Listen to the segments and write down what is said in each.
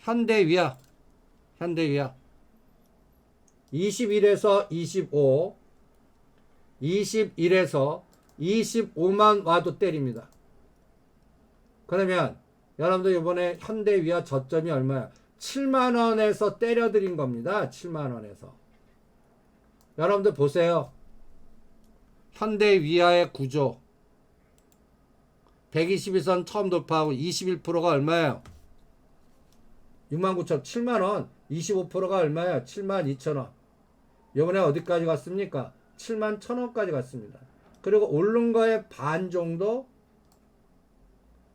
현대위아. 현대위아. 21에서 25. 21에서 25만 와도 때립니다. 그러면 여러분들 이번에 현대위아 저점이 얼마야? 7만 원에서 때려 드린 겁니다. 7만 원에서. 여러분들 보세요. 현대위아의 구조. 122선 처음 돌파하고 21%가 얼마예요? 69,000, 7만 원. 25%가 얼마예요? 7만 2천 원. 이번에 어디까지 갔습니까? 7만 1천 원까지 갔습니다. 그리고 오른 거의 반 정도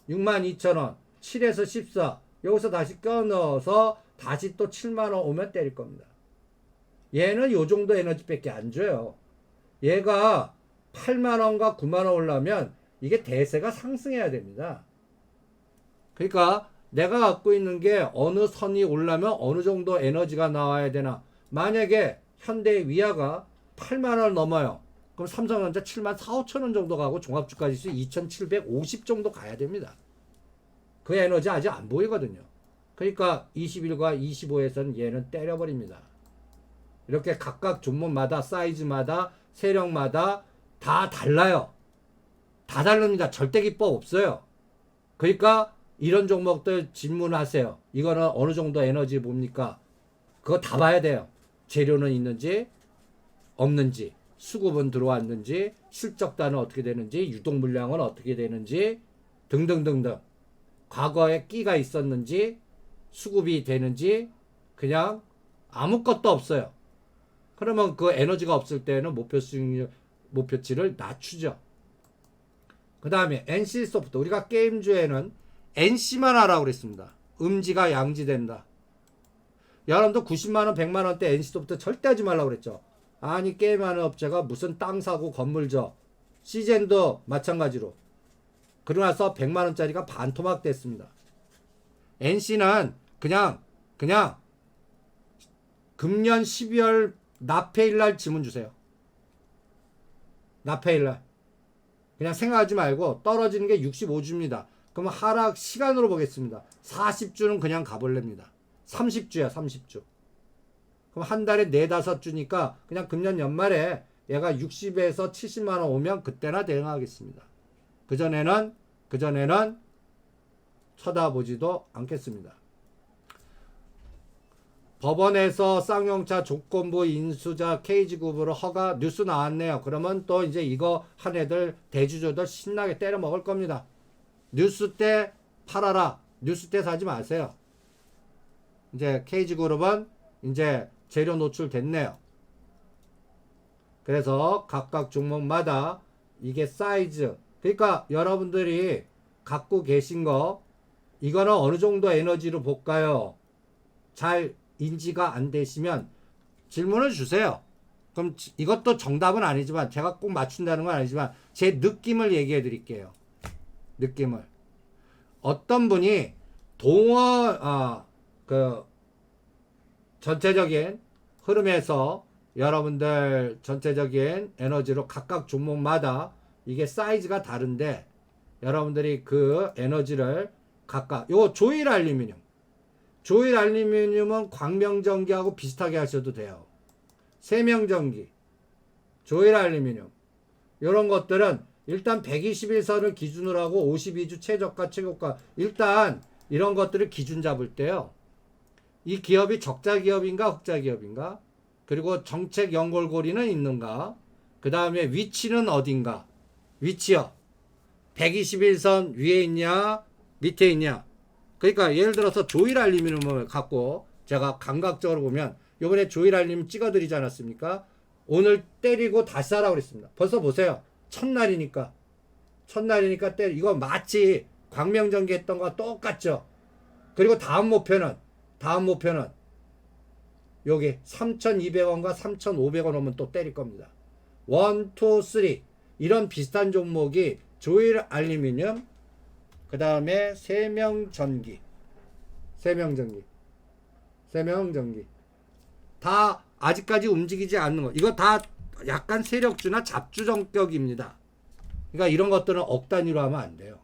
6만 2천 원. 7에서 14. 여기서 다시 껴넣어서 다시 또 7만 원 오면 때릴 겁니다. 얘는 요 정도 에너지밖에 안 줘요. 얘가 8만 원과 9만 원 올라면 이게 대세가 상승해야 됩니다. 그러니까 내가 갖고 있는 게 어느 선이 올라면 어느 정도 에너지가 나와야 되나. 만약에 현대 위아가 8만 원 넘어요. 그럼 삼성전자 7만 4, 5천 원 정도 가고 종합주가지수 2,750 정도 가야 됩니다. 그 에너지 아직 안 보이거든요. 그러니까 21과 25에서는 얘는 때려버립니다. 이렇게 각각 종목마다 사이즈마다 세력마다 다 달라요. 다 다릅니다. 절대 기법 없어요. 그러니까 이런 종목들 질문하세요. 이거는 어느 정도 에너지 뭡니까? 그거 다 봐야 돼요. 재료는 있는지 없는지 수급은 들어왔는지 실적단은 어떻게 되는지 유동 물량은 어떻게 되는지 등등등등 과거에 끼가 있었는지 수급이 되는지 그냥 아무것도 없어요. 그러면 그 에너지가 없을 때는 목표 수익률 목표치를 낮추죠. 그 다음에 NC 소프트 우리가 게임주에는 NC만 하라고 그랬습니다. 음지가 양지된다. 여러분도 90만 원, 100만 원대 NC 소프트 절대 하지 말라고 그랬죠. 아니 게임하는 업체가 무슨 땅 사고 건물 져 시젠도 마찬가지로 그러나서 100만 원짜리가 반토막 됐습니다. NC는 그냥 그냥 금년 12월 납해일 날 지문 주세요. 납해일 날. 그냥 생각하지 말고 떨어지는 게 65주입니다. 그러면 하락 시간으로 보겠습니다. 40주는 그냥 가볼랍니다. 30주야, 30주. 그럼 한 달에 4, 5주니까 그냥 금년 연말에 얘가 60에서 70만 원 오면 그때나 대응하겠습니다. 그전에는 그전에는 쳐다보지도 않겠습니다. 법원에서 쌍용차 조건부 인수자 케이지급으로 허가 뉴스 나왔네요. 그러면 또 이제 이거 한 애들 대주주들 신나게 때려 먹을 겁니다. 뉴스 때 팔아라. 뉴스 때 사지 마세요. 이제 케이지그룹은 이제 재료 노출 됐네요. 그래서 각각 종목마다 이게 사이즈. 그러니까 여러분들이 갖고 계신 거 이거는 어느 정도 에너지로 볼까요? 잘 인지가 안 되시면 질문을 주세요. 그럼 지- 이것도 정답은 아니지만 제가 꼭 맞춘다는 건 아니지만 제 느낌을 얘기해 드릴게요. 느낌을. 어떤 분이 동원 아 그 전체적인 흐름에서 여러분들 전체적인 에너지로 각각 종목마다 이게 사이즈가 다른데 여러분들이 그 에너지를 각각 요 조일 알루미늄 조일 알루미늄은 광명전기하고 비슷하게 하셔도 돼요. 세명전기, 조일 알루미늄 이런 것들은 일단 121선을 기준으로 하고 52주 최저가 최고가. 일단 이런 것들을 기준 잡을 때요. 이 기업이 적자 기업인가 흑자 기업인가? 그리고 정책 연골고리는 있는가? 그 다음에 위치는 어딘가? 위치요. 121선 위에 있냐 밑에 있냐? 그러니까 예를 들어서 조일 알루미늄을 갖고 제가 감각적으로 보면 요번에 조일 알루미늄 찍어드리지 않았습니까? 오늘 때리고 다시 사라고 그랬습니다. 벌써 보세요 첫날이니까. 첫날이니까 때리 이거 마치 광명전기 했던 거와 똑같죠. 그리고 다음 목표는 다음 목표는 여기 3,200원과 3,500원 오면 또 때릴 겁니다. 1, 2, 3 이런 비슷한 종목이 조일 알루미늄 그 다음에 세명전기. 세명전기. 세명전기. 다 아직까지 움직이지 않는 거. 이거 다 약간 세력주나 잡주 성격입니다. 그러니까 이런 것들은 억 단위로 하면 안 돼요.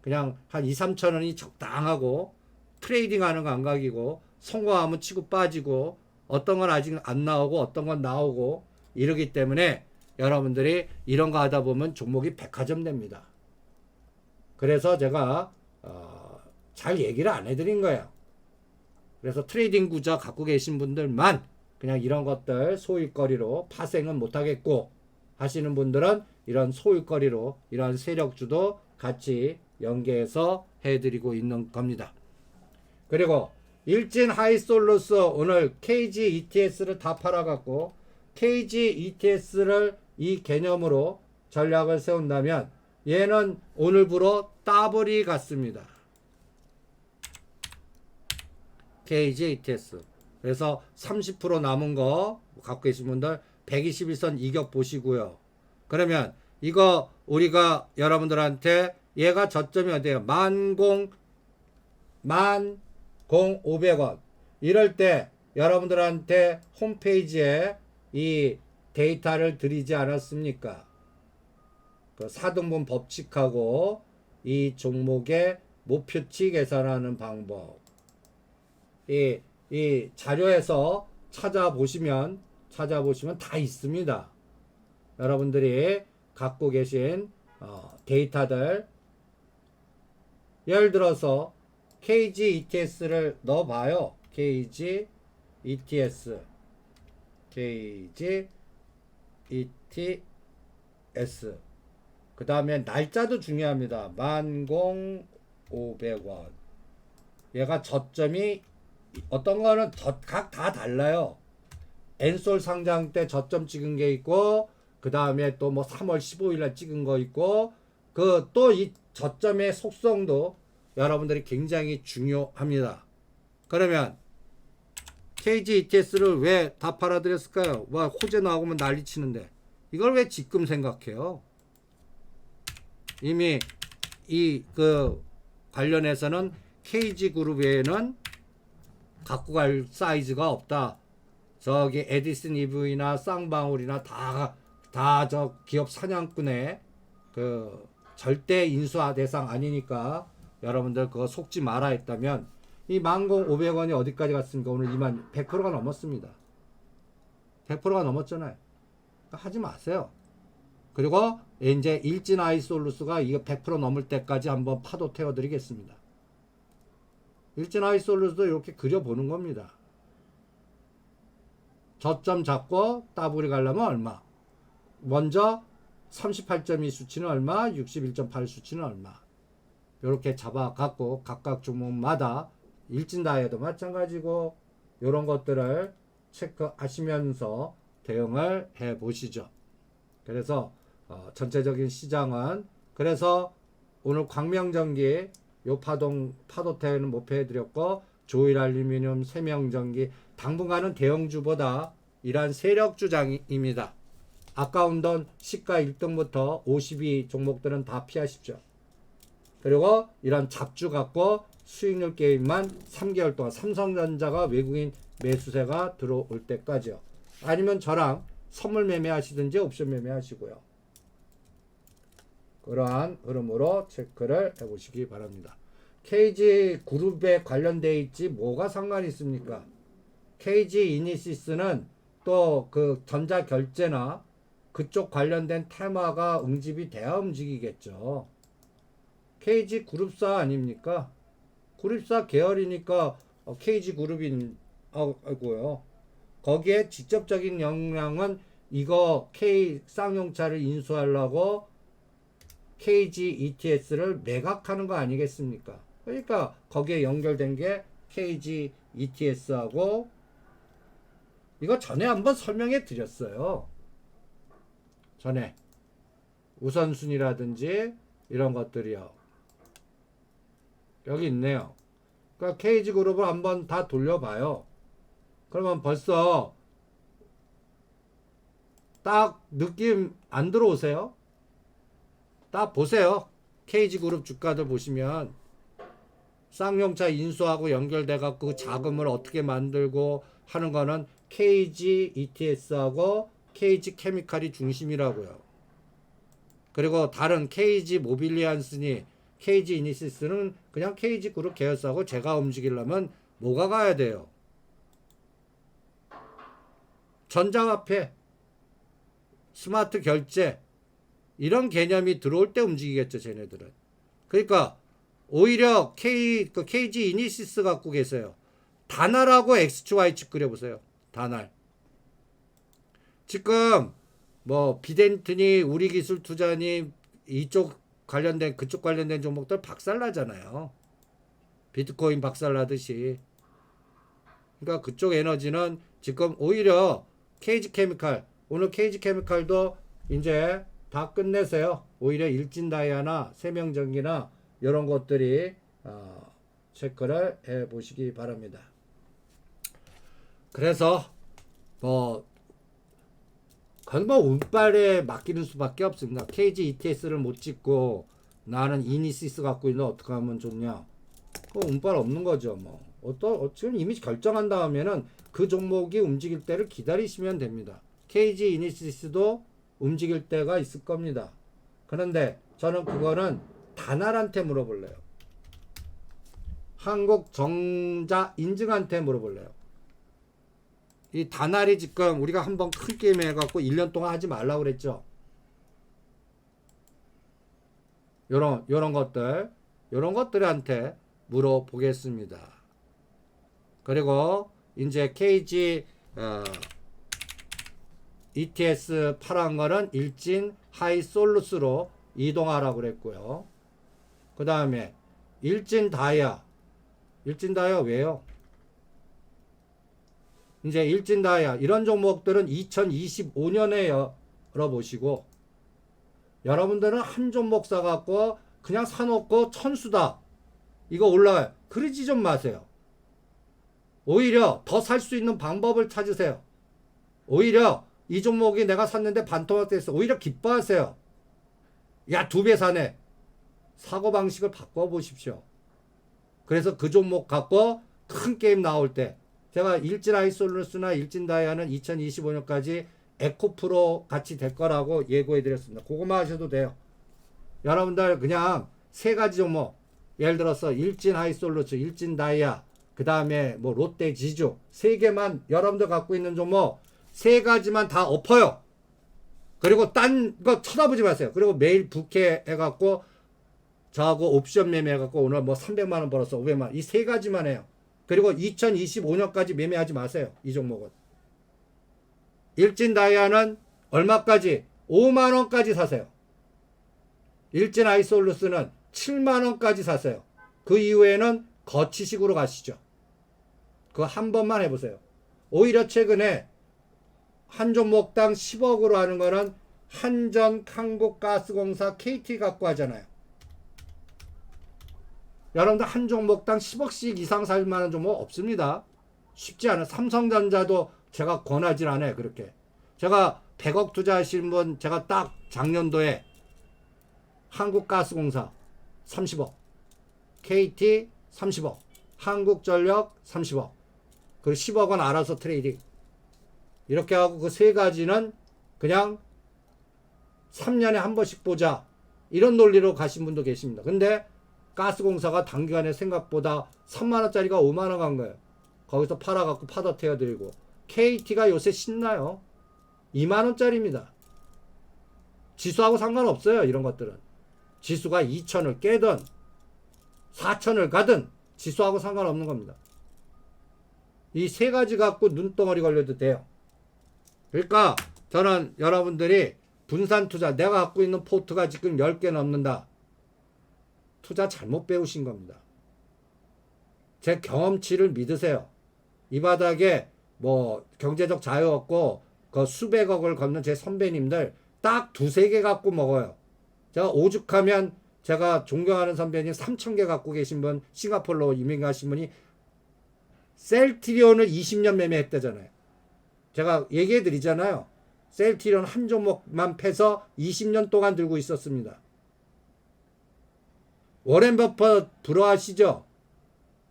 그냥 한 2, 3천 원이 적당하고 트레이딩 하는 감각이고 성공하면 치고 빠지고 어떤 건 아직 안 나오고 어떤 건 나오고 이러기 때문에 여러분들이 이런 거 하다 보면 종목이 백화점 됩니다. 그래서 제가 어, 잘 얘기를 안 해드린 거예요. 그래서 트레이딩 구자 갖고 계신 분들만 그냥 이런 것들 소일거리로 파생은 못하겠고 하시는 분들은 이런 소일거리로 이런 세력주도 같이 연계해서 해드리고 있는 겁니다. 그리고 일진 하이솔루스 오늘 KG ETS를 다 팔아갖고 KG ETS를 이 개념으로 전략을 세운다면 얘는 오늘부로 따블이 같습니다. KG ETS. 그래서 30% 남은 거 갖고 계신 분들 121선 이격 보시고요. 그러면 이거 우리가 여러분들한테 얘가 저점이 어디예요? 만공 만공 500원. 이럴 때 여러분들한테 홈페이지에 이 데이터를 드리지 않았습니까? 그 4등분 법칙하고 이 종목의 목표치 계산하는 방법. 이, 이 자료에서 찾아보시면, 찾아보시면 다 있습니다. 여러분들이 갖고 계신 어, 데이터들. 예를 들어서 KG ETS를 넣어봐요. KG ETS. KG ETS. 그 다음에 날짜도 중요합니다. 만공 500원. 얘가 저점이 어떤 거는 각 다 달라요. 엔솔 상장 때 저점 찍은 게 있고 그 다음에 또 뭐 3월 15일 날 찍은 거 있고 그 또 이 저점의 속성도 여러분들이 굉장히 중요합니다. 그러면 KG ETS를 왜 다 팔아드렸을까요? 와 호재 나오면 난리 치는데 이걸 왜 지금 생각해요? 이미 이 그 관련해서는 KG 그룹 외에는 갖고 갈 사이즈가 없다. 저기 에디슨 EV나 쌍방울이나 다 다 저 기업 사냥꾼의 그 절대 인수화 대상 아니니까 여러분들 그거 속지 마라 했다면 이 만공 500원이 어디까지 갔습니까? 오늘 2만 100%가 넘었습니다. 100%가 넘었잖아요. 그러니까 하지 마세요. 그리고 이제 일진 아이솔루스가 이거 100% 넘을 때까지 한번 파도 태워드리겠습니다. 일진 아이솔루스도 이렇게 그려보는 겁니다. 저점 잡고 따블이 가려면 얼마? 먼저 38.2 수치는 얼마? 61.8 수치는 얼마? 이렇게 잡아갖고 각각 종목마다 일진 다이어도 마찬가지고 이런 것들을 체크하시면서 대응을 해 보시죠. 그래서 어, 전체적인 시장은 그래서 오늘 광명전기 요 파동 파도태는 목표해 드렸고 조일 알루미늄 세명전기 당분간은 대형주보다 이러한 세력 주장입니다. 아까운 돈 시가 1등부터 52 종목들은 다 피하십시오. 그리고 이런 잡주 갖고 수익률 게임만 3개월 동안 삼성전자가 외국인 매수세가 들어올 때까지요. 아니면 저랑 선물 매매하시든지 옵션 매매하시고요. 그러한 흐름으로 체크를 해보시기 바랍니다. KG 그룹에 관련돼 있지 뭐가 상관이 있습니까? KG 이니시스는 또 그 전자 결제나 그쪽 관련된 테마가 응집이 돼야 움직이겠죠. KG 그룹사 아닙니까? 그룹사 계열이니까 어, KG 그룹인 아고요. 거기에 직접적인 영향은 이거 K 쌍용차를 인수하려고 KG ETS를 매각하는 거 아니겠습니까? 그러니까 거기에 연결된 게 KG ETS하고 이거 전에 한번 설명해 드렸어요. 전에 우선순위라든지 이런 것들이요. 여기 있네요. 그러니까 KG 그룹을 한번 다 돌려봐요. 그러면 벌써 딱 느낌 안 들어오세요? 딱 보세요. KG 그룹 주가들 보시면 쌍용차 인수하고 연결돼 갖고 그 자금을 어떻게 만들고 하는 거는 KG ETS하고 KG 케미칼이 중심이라고요. 그리고 다른 KG 모빌리안스니 KG 이니시스는 그냥 KG 그룹 계열사고 제가 움직이려면 뭐가 가야 돼요? 전자화폐, 스마트 결제 이런 개념이 들어올 때 움직이겠죠, 쟤네들은. 그러니까 오히려 K 그 KG 이니시스 갖고 계세요. 다날하고 XY축 그려보세요. 다날. 지금 뭐 비덴트니 우리 기술 투자니 이쪽 관련된 그쪽 관련된 종목들 박살나잖아요. 비트코인 박살나듯이. 그러니까 그쪽 에너지는 지금 오히려 케이지 케미칼 오늘 케이지 케미칼도 이제 다 끝내세요. 오히려 일진 다이아나 세명전기나 이런 것들이 어, 체크를 해 보시기 바랍니다. 그래서 뭐 그건 뭐 운빨에 맡기는 수밖에 없습니다. KG ETS를 못 찍고 나는 이니시스 갖고 있는 어떻게 하면 좋냐? 그 운빨 없는 거죠. 뭐 어떤 어, 지금 이미 결정한 다음에는 그 종목이 움직일 때를 기다리시면 됩니다. KG 이니시스도 움직일 때가 있을 겁니다. 그런데 저는 그거는 다날한테 물어볼래요. 한국 정자 인증한테 물어볼래요. 이 다날이 지금 우리가 한번 큰 게임 해갖고 1년 동안 하지 말라고 그랬죠. 요런, 요런 것들, 요런 것들한테 물어보겠습니다. 그리고 이제 KG, 어, ETS 파란 거는 일진 하이 솔루스로 이동하라고 그랬고요. 그 다음에 일진 다이아. 일진 다이아 왜요? 이제 일진 다이아 이런 종목들은 2025년에 열어보시고 여러분들은 한 종목 사갖고 그냥 사놓고 천수다. 이거 올라가요. 그러지 좀 마세요. 오히려 더 살 수 있는 방법을 찾으세요. 오히려 이 종목이 내가 샀는데 반토막 됐어. 오히려 기뻐하세요. 야, 두 배 사네. 사고방식을 바꿔보십시오. 그래서 그 종목 갖고 큰 게임 나올 때 제가 일진 아이솔루스나 일진 다이아는 2025년까지 에코프로 같이 될 거라고 예고해 드렸습니다. 그거만 하셔도 돼요. 여러분들 그냥 세 가지 종목 예를 들어서 일진 하이솔루스, 일진 다이아, 그 다음에 뭐 롯데 지주 세 개만 여러분들 갖고 있는 종목 세 가지만 다 엎어요. 그리고 딴 거 쳐다보지 마세요. 그리고 매일 부캐 해갖고 저하고 옵션 매매 해갖고 오늘 뭐 300만 원 벌었어, 500만 원. 이 세 가지만 해요. 그리고 2025년까지 매매하지 마세요. 이 종목은. 일진 다이아는 얼마까지? 5만 원까지 사세요. 일진 아이솔루스는 7만 원까지 사세요. 그 이후에는 거치식으로 가시죠. 그거 한 번만 해보세요. 오히려 최근에 한 종목당 10억으로 하는 거는 한전 한국가스공사 KT 갖고 하잖아요. 여러분들 한 종목당 10억씩 이상 살 만한 종목 없습니다. 쉽지 않아요. 삼성전자도 제가 권하진 않아요. 그렇게. 제가 100억 투자하신 분 제가 딱 작년도에 한국가스공사 30억, KT 30억, 한국전력 30억, 그 10억은 알아서 트레이딩. 이렇게 하고 그 세 가지는 그냥 3년에 한 번씩 보자. 이런 논리로 가신 분도 계십니다. 근데 가스공사가 단기간에 생각보다 3만원짜리가 5만원 간 거예요. 거기서 팔아갖고 파더 태워드리고. KT가 요새 신나요. 2만원짜리입니다. 지수하고 상관없어요. 이런 것들은. 지수가 2천을 깨든 4천을 가든 지수하고 상관없는 겁니다. 이 세 가지 갖고 눈덩어리 걸려도 돼요. 그러니까 저는 여러분들이 분산 투자 내가 갖고 있는 포트가 지금 10개 넘는다. 투자 잘못 배우신 겁니다. 제 경험치를 믿으세요. 이 바닥에 뭐 경제적 자유 없고 그 수백억을 걷는 제 선배님들 딱 두세 개 갖고 먹어요. 제가 오죽하면 제가 존경하는 선배님 3천 개 갖고 계신 분 싱가폴로 이민 가신 분이 셀트리온을 20년 매매했다잖아요. 제가 얘기해 드리잖아요. 셀트리온 한 종목만 패서 20년 동안 들고 있었습니다. 워렌 버퍼 부러워하시죠?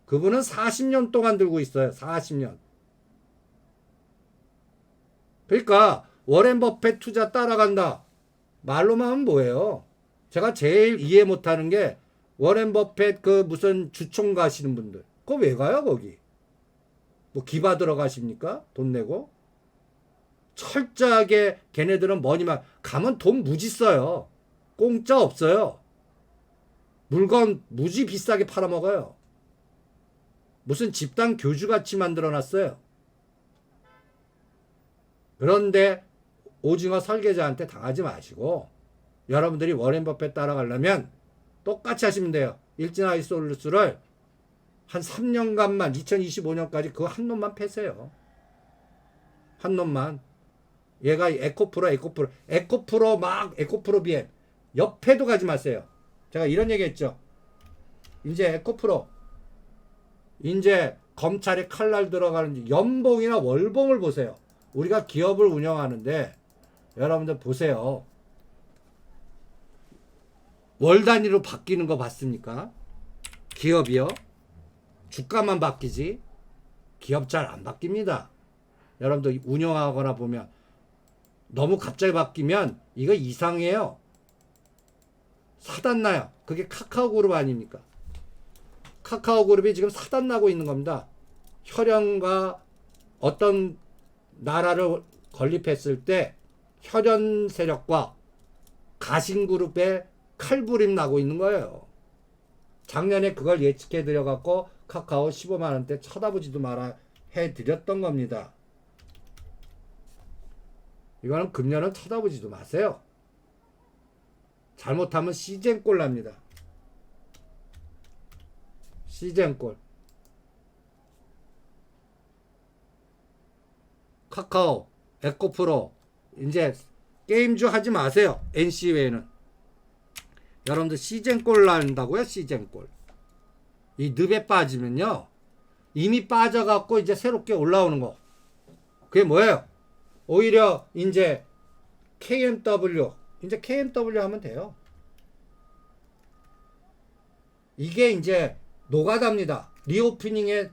그분은 40년 동안 들고 있어요. 40년. 그러니까 워렌 버펫 투자 따라간다. 말로만 하면 뭐예요? 제가 제일 이해 못하는 게 워렌 버핏 그 무슨 주총 가시는 분들 그거 왜 가요 거기 뭐 기바 들어가십니까 돈 내고 철저하게 걔네들은 뭐니만 가면 돈 무지 써요 공짜 없어요 물건 무지 비싸게 팔아먹어요 무슨 집단 교주같이 만들어놨어요 그런데 오징어 설계자한테 당하지 마시고 여러분들이 워렌 버핏 따라가려면 똑같이 하시면 돼요. 일진 아이 솔루스를 한 3년간만 2025년까지 그 한 놈만 패세요. 한 놈만. 얘가 에코프로 에코프로 에코프로 막 에코프로 BM 옆에도 가지 마세요. 제가 이런 얘기 했죠. 이제 에코프로 이제 검찰에 칼날 들어가는 연봉이나 월봉을 보세요. 우리가 기업을 운영하는데 여러분들 보세요. 월 단위로 바뀌는 거 봤습니까? 기업이요? 주가만 바뀌지 기업 잘 안 바뀝니다. 여러분들 운영하거나 보면 너무 갑자기 바뀌면 이거 이상해요. 사단 나요. 그게 카카오 그룹 아닙니까? 카카오 그룹이 지금 사단 나고 있는 겁니다. 혈연과 어떤 나라를 건립했을 때 혈연 세력과 가신 그룹의 칼부림 나고 있는 거예요. 작년에 그걸 예측해 드려 갖고 카카오 15만 원대 쳐다보지도 마라 해 드렸던 겁니다. 이거는 금년은 쳐다보지도 마세요. 잘못하면 시젠골 납니다. 시젠골. 카카오, 에코프로 이제 게임주 하지 마세요. NC 외에는. 여러분들 시즌골 난다고요? 시즌골. 이 늪에 빠지면요. 이미 빠져갖고 이제 새롭게 올라오는 거. 그게 뭐예요? 오히려 이제 KMW. 이제 KMW 하면 돼요. 이게 이제 노가다입니다. 리오프닝의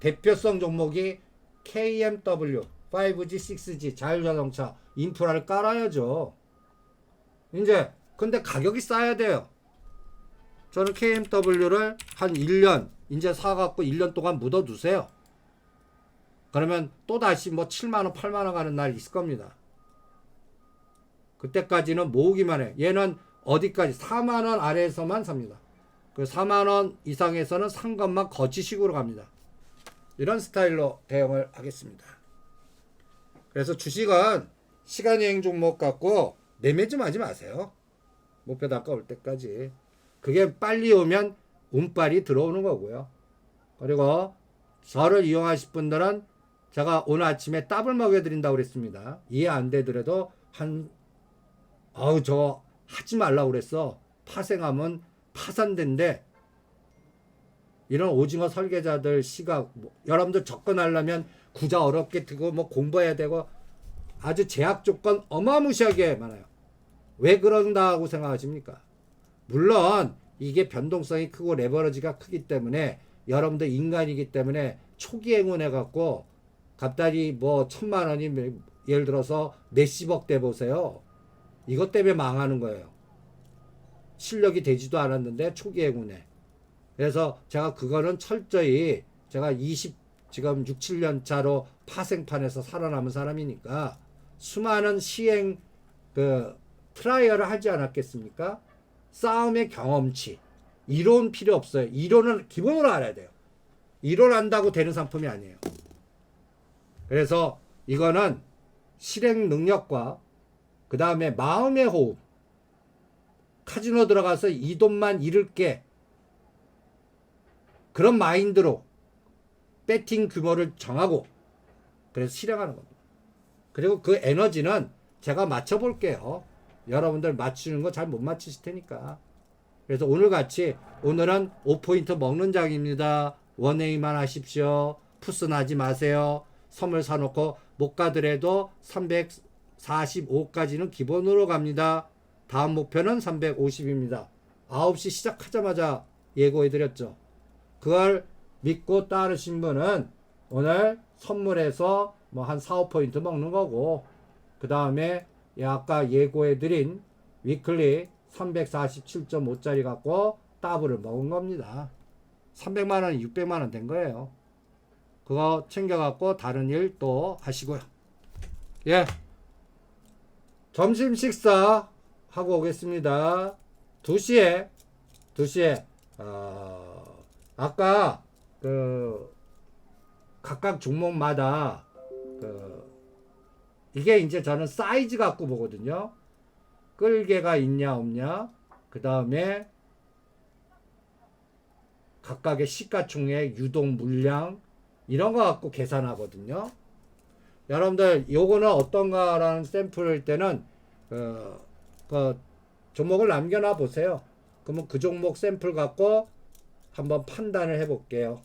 대표성 종목이 KMW, 5G, 6G, 자율자동차, 인프라를 깔아야죠. 이제 근데 가격이 싸야 돼요. 저는 KMW를 한 1년 이제 사갖고 1년 동안 묻어두세요. 그러면 또 다시 뭐 7만 원, 8만 원 가는 날 있을 겁니다. 그때까지는 모으기만 해. 얘는 어디까지 4만 원 아래에서만 삽니다. 그 4만 원 이상에서는 산 것만 거치식으로 갑니다. 이런 스타일로 대응을 하겠습니다. 그래서 주식은 시간 여행 종목 갖고 내매좀 하지 마세요. 목표 다가올 때까지. 그게 빨리 오면 운빨이 들어오는 거고요. 그리고 저를 이용하실 분들은 제가 오늘 아침에 더블 먹여드린다고 그랬습니다. 이해 안 되더라도 한, 아우, 저 하지 말라고 그랬어. 파생하면 파산된대. 이런 오징어 설계자들 시각, 뭐, 여러분들 접근하려면 구자 어렵게 뜨고 뭐 공부해야 되고 아주 제약 조건 어마무시하게 많아요. 왜 그런다고 생각하십니까? 물론 이게 변동성이 크고 레버러지가 크기 때문에 여러분들 인간이기 때문에 초기 행운해 갖고 갑자기 뭐 천만 원이 몇- 예를 들어서 몇십억 대 보세요. 이것 때문에 망하는 거예요. 실력이 되지도 않았는데 초기 행운에. 그래서 제가 그거는 철저히 제가 20 지금 6, 7년 차로 파생판에서 살아남은 사람이니까 수많은 시행 그 트라이얼을 하지 않았겠습니까? 싸움의 경험치. 이론 필요 없어요. 이론은 기본으로 알아야 돼요. 이론 안다고 되는 상품이 아니에요. 그래서 이거는 실행 능력과 그 다음에 마음의 호흡. 카지노 들어가서 이 돈만 잃을게. 그런 마인드로 배팅 규모를 정하고 그래서 실행하는 겁니다. 그리고 그 에너지는 제가 맞춰볼게요. 여러분들 맞추는 거 잘 못 맞추실 테니까. 그래서 오늘 같이 오늘은 5포인트 먹는 장입니다. 원웨이만 하십시오. 푸스 나지 마세요. 선물 사놓고 못 가더라도 345까지는 기본으로 갑니다. 다음 목표는 350입니다. 9시 시작하자마자 예고해드렸죠. 그걸 믿고 따르신 분은 오늘 선물해서 뭐 한 4, 5포인트 먹는 거고, 그 다음에 아까 예고해드린 위클리 347.5짜리 갖고 더블을 먹은 겁니다. 300만 원이 600만 원 된 거예요. 그거 챙겨갖고 다른 일 또 하시고요. 예. 점심 식사 하고 오겠습니다. 2시에 2시에 어, 아까 그 각각 종목마다 그 이게 이제 저는 사이즈 갖고 보거든요. 끌개가 있냐 없냐. 그 다음에 각각의 시가총액, 유동 물량 이런 거 갖고 계산하거든요. 여러분들 요거는 어떤가라는 샘플일 때는 그, 그 종목을 남겨놔 보세요. 그러면 그 종목 샘플 갖고 한번 판단을 해볼게요.